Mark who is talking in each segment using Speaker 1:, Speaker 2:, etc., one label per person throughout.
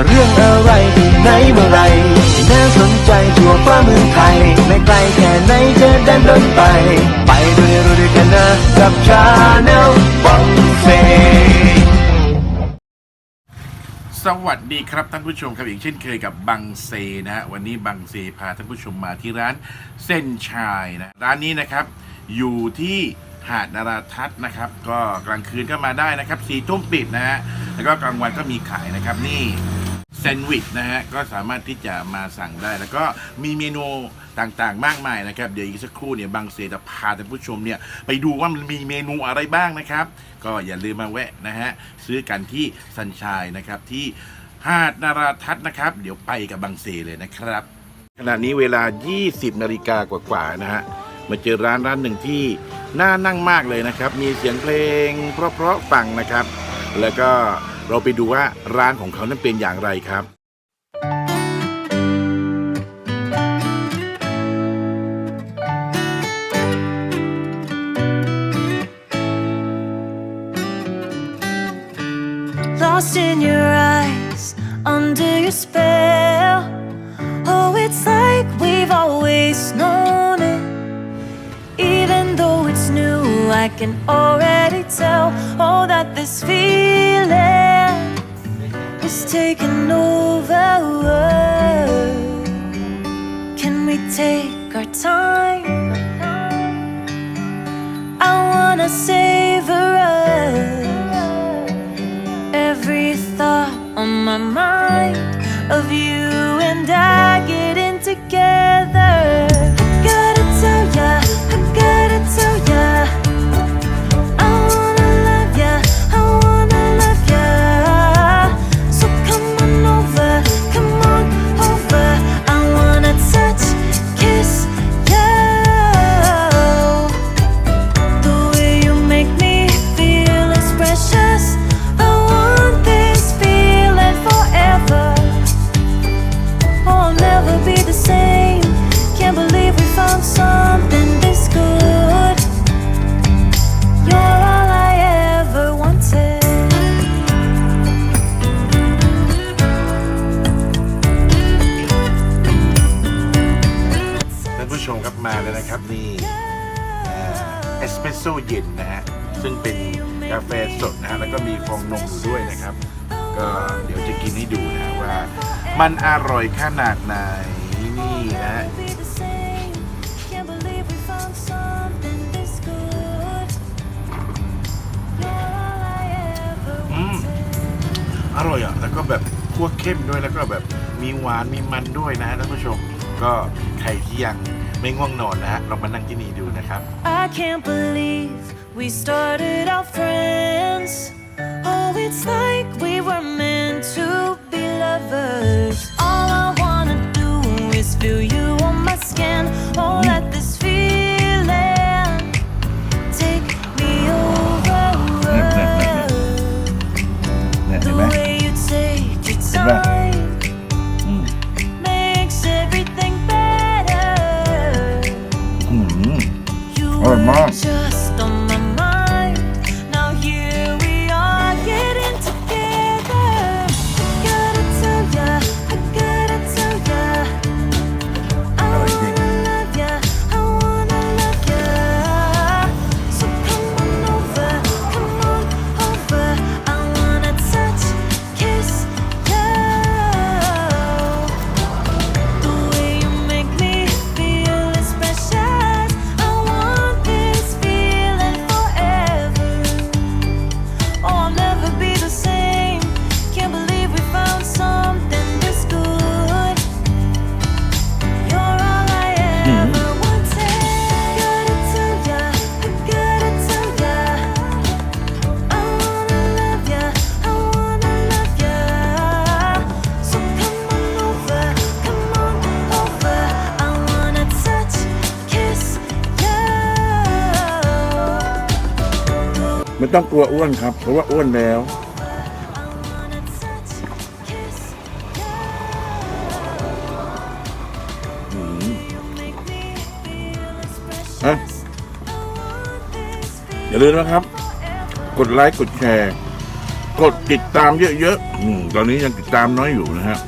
Speaker 1: ว่าเรื่องอะไรที่ไหนเมื่อไหรน่าสนใจทั่วฟ้าเมืองไทย ไม่ไกลแค่ไหนจะเดินเดินไป ไปด้วยรู้ด้วยกันนะกับชาแนลบังเซ
Speaker 2: สวัสดีครับท่านผู้ชมครับอย่างเช่นเคยกับบังเซนะฮะวันนี้บังเซพาท่านผู้ชมมาที่ร้านเส้นชายนะร้านนี้นะครับ อยู่ที่หาดนาราทัศน์นะครับ ก็กลางคืนก็มาได้นะครับสี่ทุ่มปิดนะฮะแล้วก็กลางวันก็มีขายนะครับนี่ แซนด์วิชนะฮะ ก็สามารถที่จะมาสั่งได้ แล้วก็มีเมนูต่างๆ มากมายนะครับ เดี๋ยวอีกสักครู่เนี่ยบังเซจะพาท่านผู้ชมเนี่ย ไปดูว่ามันมีเมนูอะไรบ้างนะครับ ก็อย่าลืมมาแวะนะฮะ ซื้อกันที่สัญชัยนะครับ ที่หาดนาราทัศน์นะครับ เดี๋ยวไปกับบางเซเลยนะครับ ขณะนี้เวลา 20 นาฬิกากว่าๆนะฮะมาเจอร้านร้านหนึ่งที่น่านั่งมากเลยนะครับ มีเสียงเพลง เพราะๆฟังนะครับ แล้วก็ เราไปดูว่าร้านของเขานั้นเป็นอย่างไรครับ
Speaker 3: Lost in your eyes, under your spell. Oh, it's like we've always known it. Even though it's new, I can already tell. Oh, that this feeling is taking over. Oh. Can we take our time? I wanna savor
Speaker 2: มครับมาแล้วนะครับนี่เอสเปรสโซ่เย็นนะฮะซึ่งเป็นกาแฟสดนะฮะแล้วก็มีฟองนมอยู่ด้วยนะครับ ก็เดี๋ยวจะกินให้ดูนะฮะว่า มันอร่อยขนาดไหนนี่นะฮะ
Speaker 3: Be the same. Can't believe we found something this good. You're all I ever
Speaker 2: อืม
Speaker 3: wanted.
Speaker 2: อร่อยอะแล้วก็แบบคั่วเข้มด้วยแล้วก็แบบมีหวานมีมันด้วยนะฮะท่านผู้ชม ก็ใครที่ยังไม่ง่วงนอนนะฮะลองมานั่งที่นี่ดูนะครับ
Speaker 3: I can't believe we started out friends. Oh, it's like we were meant to
Speaker 2: Vermont. ไม่ต้องกลัวอ้วนครับ เพราะว่าอ้วนแล้ว อย่าลืมนะครับ กดไลค์กดแชร์ กดติดตามเยอะๆอตอนนี้ยังติดตามน้อยอยู่นะฮะ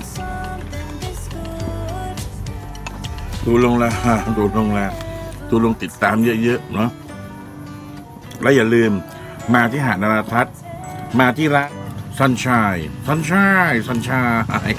Speaker 2: ดูลงละดูลงละดูลงติดตามเยอะๆเนาะและอย่าลืม มาที่หาดนราทัศน์มาที่ร้านซันชัยซันชัยซันชัย